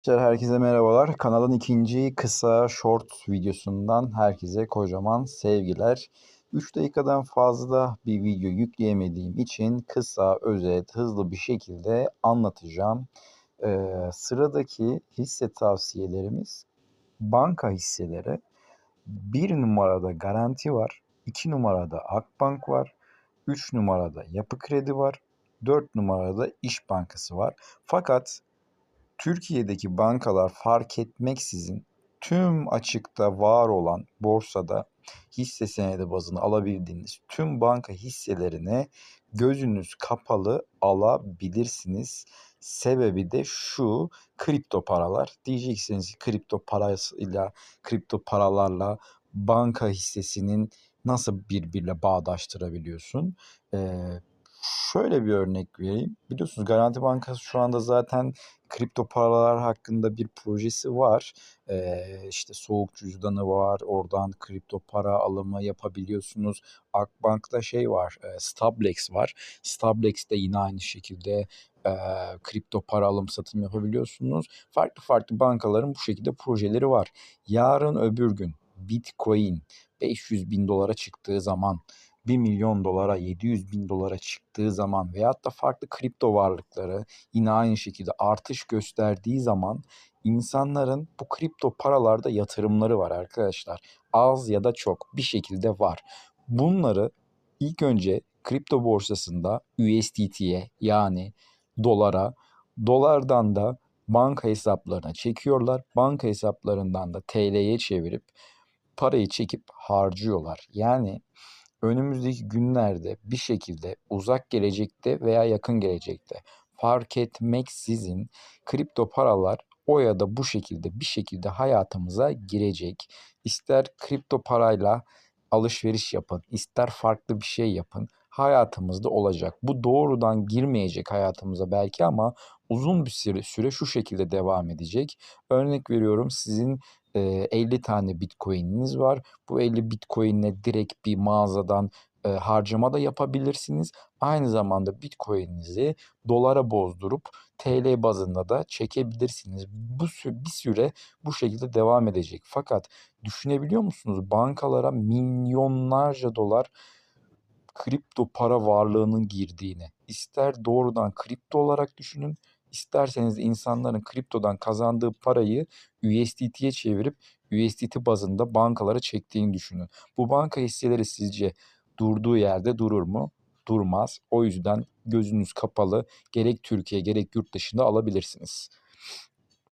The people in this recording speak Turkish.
Arkadaşlar herkese merhabalar. Kanalın ikinci kısa short videosundan herkese kocaman sevgiler. 3 dakikadan fazla bir video yükleyemediğim için kısa, özet, hızlı bir şekilde anlatacağım. Ee, sıradaki hisse tavsiyelerimiz banka hisseleri. Bir numarada Garanti var, 2 numarada Akbank var, 3 numarada Yapı Kredi var, 4 numarada İş Bankası var. Fakat Türkiye'deki bankalar fark etmeksizin tüm açıkta var olan borsada hisse senedi bazını alabildiğiniz tüm banka hisselerini gözünüz kapalı alabilirsiniz. Sebebi de şu kripto paralar. Diyeceksiniz kripto parasıyla, kripto paralarla banka hissesinin nasıl birbiriyle bağdaştırabiliyorsun? Ee, şöyle bir örnek vereyim. Biliyorsunuz Garanti Bankası şu anda zaten kripto paralar hakkında bir projesi var. Ee, işte soğuk cüzdanı var. Oradan kripto para alımı yapabiliyorsunuz. Akbank'ta şey var. E, Stablex var. Stablex de yine aynı şekilde e, kripto para alım satım yapabiliyorsunuz. Farklı farklı bankaların bu şekilde projeleri var. Yarın öbür gün Bitcoin 500 bin dolara çıktığı zaman 1 milyon dolara, 700 bin dolara çıktığı zaman veyahut da farklı kripto varlıkları yine aynı şekilde artış gösterdiği zaman insanların bu kripto paralarda yatırımları var arkadaşlar. Az ya da çok bir şekilde var. Bunları ilk önce kripto borsasında USDT'ye yani dolara, dolardan da banka hesaplarına çekiyorlar. Banka hesaplarından da TL'ye çevirip parayı çekip harcıyorlar. Yani önümüzdeki günlerde bir şekilde uzak gelecekte veya yakın gelecekte fark etmeksizin kripto paralar o ya da bu şekilde bir şekilde hayatımıza girecek. İster kripto parayla alışveriş yapın, ister farklı bir şey yapın hayatımızda olacak. Bu doğrudan girmeyecek hayatımıza belki ama uzun bir süre, süre şu şekilde devam edecek. Örnek veriyorum sizin 50 tane Bitcoin'iniz var. Bu 50 Bitcoin'le direkt bir mağazadan harcama da yapabilirsiniz. Aynı zamanda Bitcoin'inizi dolara bozdurup TL bazında da çekebilirsiniz. Bu bir süre bu şekilde devam edecek. Fakat düşünebiliyor musunuz? Bankalara milyonlarca dolar kripto para varlığının girdiğini. İster doğrudan kripto olarak düşünün, isterseniz insanların kriptodan kazandığı parayı USDT'ye çevirip USDT bazında bankalara çektiğini düşünün. Bu banka hisseleri sizce durduğu yerde durur mu? Durmaz. O yüzden gözünüz kapalı gerek Türkiye gerek yurt dışında alabilirsiniz.